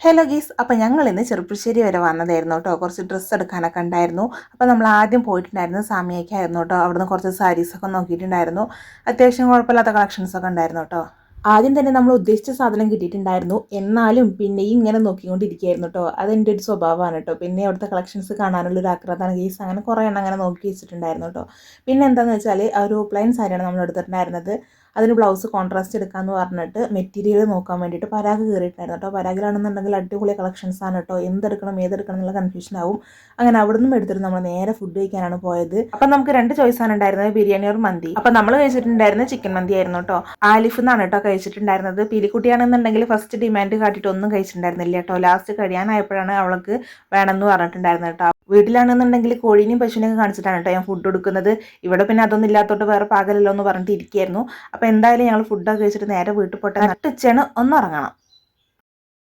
Hello ഗീസ് അപ്പോൾ ഞങ്ങൾ ഇന്ന് ചെറുപ്പശ്ശേരി വരെ വന്നതായിരുന്നു കേട്ടോ. കുറച്ച് ഡ്രസ്സ് എടുക്കാനൊക്കെ ഉണ്ടായിരുന്നു. അപ്പോൾ നമ്മൾ ആദ്യം പോയിട്ടുണ്ടായിരുന്നു സാമിയയ്ക്കായിരുന്നു കേട്ടോ. അവിടുന്ന് കുറച്ച് സാരീസൊക്കെ നോക്കിയിട്ടുണ്ടായിരുന്നു. അത്യാവശ്യം കുഴപ്പമില്ലാത്ത കളക്ഷൻസൊക്കെ ഉണ്ടായിരുന്നു കേട്ടോ. ആദ്യം തന്നെ നമ്മൾ ഉദ്ദേശിച്ച സാധനം കിട്ടിയിട്ടുണ്ടായിരുന്നു. എന്നാലും പിന്നെയും ഇങ്ങനെ നോക്കിക്കൊണ്ടിരിക്കുകയായിരുന്നു കേട്ടോ. അതെന്റെ ഒരു സ്വഭാവമാണ് കേട്ടോ. പിന്നെ അവിടുത്തെ കളക്ഷൻസ് കാണാനുള്ള ഒരു ആക്രാതാണ് കേസ് അങ്ങനെ കുറേ എണ്ണം അങ്ങനെ നോക്കി വെച്ചിട്ടുണ്ടായിരുന്നു കേട്ടോ. പിന്നെ എന്താണെന്ന് വെച്ചാൽ ഒരു പ്ലെയിൻ സാരിയാണ് നമ്മൾ എടുത്തിട്ടുണ്ടായിരുന്നത്. അതിന് ബ്ലൗസ് കോൺട്രാസ്റ്റ് എടുക്കാമെന്ന് പറഞ്ഞിട്ട് മെറ്റീരിയൽ നോക്കാൻ വേണ്ടിയിട്ട് പരാഗ് കയറിയിട്ടുണ്ടായിരുന്നു കേട്ടോ. പരാഗിലാണെന്നുണ്ടെങ്കിൽ അടിപൊളി കളക്ഷൻസ് ആണ് കേട്ടോ. എന്തെടുക്കണം ഏതെടുക്കണം എന്നുള്ള കൺഫ്യൂഷൻ ആവും. അങ്ങനെ അവിടെ നിന്നും എടുത്തിട്ട് നമ്മൾ നേരെ ഫുഡ് കഴിക്കാനാണ് പോയത്. അപ്പം നമുക്ക് രണ്ട് ചോയ്സ് ആണ് ഉണ്ടായിരുന്നത്. ബിരിയാണി ഓർ മന്തി. അപ്പം നമ്മൾ കഴിച്ചിട്ടുണ്ടായിരുന്നത് ചിക്കൻ മന്തി ആയിരുന്നു കേട്ടോ. ആലിഫ് എന്നാണ് കേട്ടോ കഴിച്ചിട്ടുണ്ടായിരുന്നത്. പീലിക്കുട്ടിയാണെന്നുണ്ടെങ്കിൽ ഫസ്റ്റ് ഡിമാൻഡ് കാട്ടിയിട്ട് ഒന്നും കഴിച്ചിട്ടുണ്ടായിരുന്നില്ല കേട്ടോ. ലാസ്റ്റ് കഴിയാനായപ്പോഴാണ് അവൾക്ക് വേണമെന്ന് പറഞ്ഞിട്ടുണ്ടായിരുന്നത് കേട്ടോ. വീട്ടിലാണെന്നുണ്ടെങ്കിൽ കോഴീനെയും പശുവിനെയും കാണിച്ചിട്ടാണ് കേട്ടോ ഞാൻ ഫുഡ് കൊടുക്കുന്നത്. ഇവിടെ പിന്നെ അതൊന്നും ഇല്ലാത്തോട്ട് വേറെ പാകലല്ലോ എന്ന് പറഞ്ഞിട്ട് ഇരിക്കുകയായിരുന്നു. അപ്പോൾ എന്തായാലും ഞങ്ങൾ ഫുഡൊക്കെ കഴിച്ചിട്ട് നേരെ വീട്ടിൽ പോട്ടെ നട്ടുച്ചയാണ് ഒന്നുറങ്ങണം